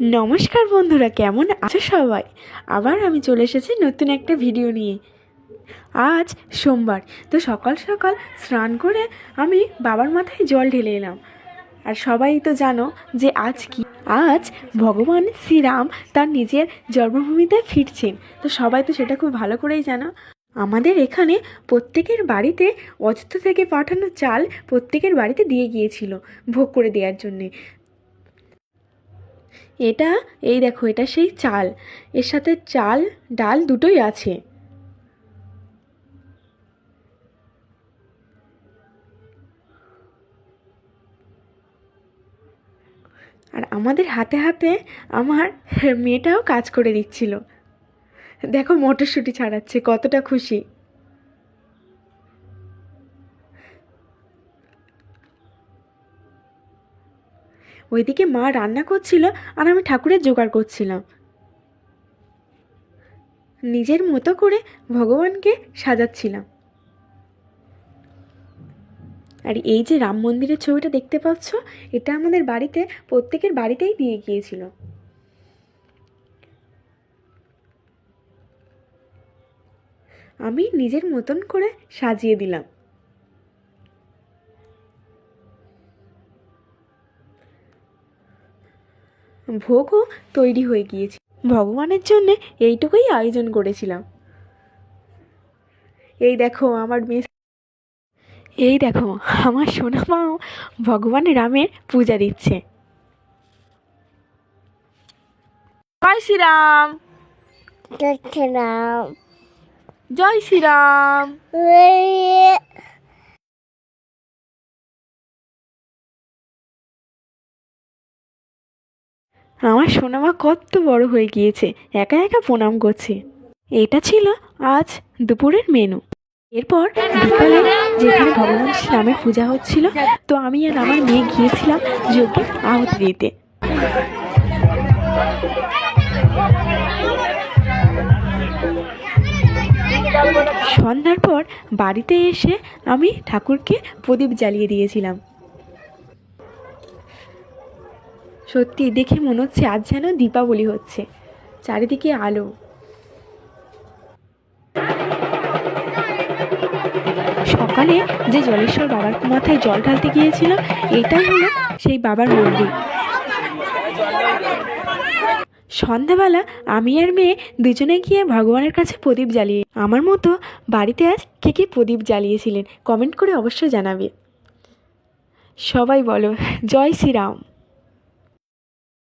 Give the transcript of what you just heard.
নমস্কার বন্ধুরা, কেমন আছো সবাই? আবার আমি চলে এসেছি নতুন একটা ভিডিও নিয়ে। আজ সোমবার, তো সকাল সকাল স্নান করে আমি বাবার মাথায় জল ঢেলে এলাম। আর সবাই তো জানো যে আজ কি? আজ ভগবান শ্রীরাম তার নিজের জন্মভূমিতে ফিরছেন। তো সবাই তো সেটা খুব ভালো করেই জানো। আমাদের এখানে প্রত্যেকের বাড়িতে অযোধ্যা থেকে পাঠানো চাল প্রত্যেকের বাড়িতে দিয়ে গিয়েছিল ভোগ করে দেওয়ার জন্যে। এটা, এই দেখো, এটা সেই চাল। এর সাথে চাল, ডাল দুটোই আছে। আর আমাদের হাতে হাতে আমার মেয়েটাও কাজ করে দিচ্ছিল। দেখো, মটরশুঁটি ছাড়াচ্ছে, কতটা খুশি। ওইদিকে মা রান্না করছিল আর আমি ঠাকুরের জোগাড় করছিলাম। নিজের মতো করে ভগবানকে সাজাচ্ছিলাম। আর এই যে রাম মন্দিরের ছবিটা দেখতে পাচ্ছ, এটা আমাদের বাড়িতে, প্রত্যেকের বাড়িতেই দিয়ে গিয়েছিল। আমি নিজের মতন করে সাজিয়ে দিলাম। ভোগও তৈরি হয়ে গিয়েছে। ভগবানের জন্যে এইটুকুই আয়োজন করেছিলাম। এই দেখো আমার মেয়ে। এই দেখো আমার সোনা মাও ভগবান রামের পূজা দিচ্ছে। জয় শ্রীরাম। Tutturam. জয় শ্রীরাম। আমার সোনামা কত বড় হয়ে গিয়েছে, একা একা প্রণাম করছে। এটা ছিল আজ দুপুরের মেনু এরপর বিকালে যেখানে ভগবান শ্রীরামের পূজা হচ্ছিল, তো আমি আর আমার মেয়ে গিয়েছিলাম যজ্ঞে আহুতি দিতে। সন্ধ্যার পর বাড়িতে এসে আমি ঠাকুরকে প্রদীপ জ্বালিয়ে দিয়েছিলাম। সত্যি দেখে মনে হচ্ছে আজ যেন দীপাবলি হচ্ছে। চারিদিকে আলো। সকালে যে জলেশ্বর বাবার মাথায় জল ঢালতে গিয়েছিলাম এটাই হলো সেই বাবার মন্দির। সন্ধ্যাবেলা আমি আর মেয়ে দুজনে গিয়ে ভগবানের কাছে প্রদীপ জ্বালিয়ে, আমার মতো বাড়িতে আজ কে কে প্রদীপ জ্বালিয়েছিলেন, কমেন্ট করে অবশ্যই জানাবে। সবাই বলো, জয় শ্রীরাম।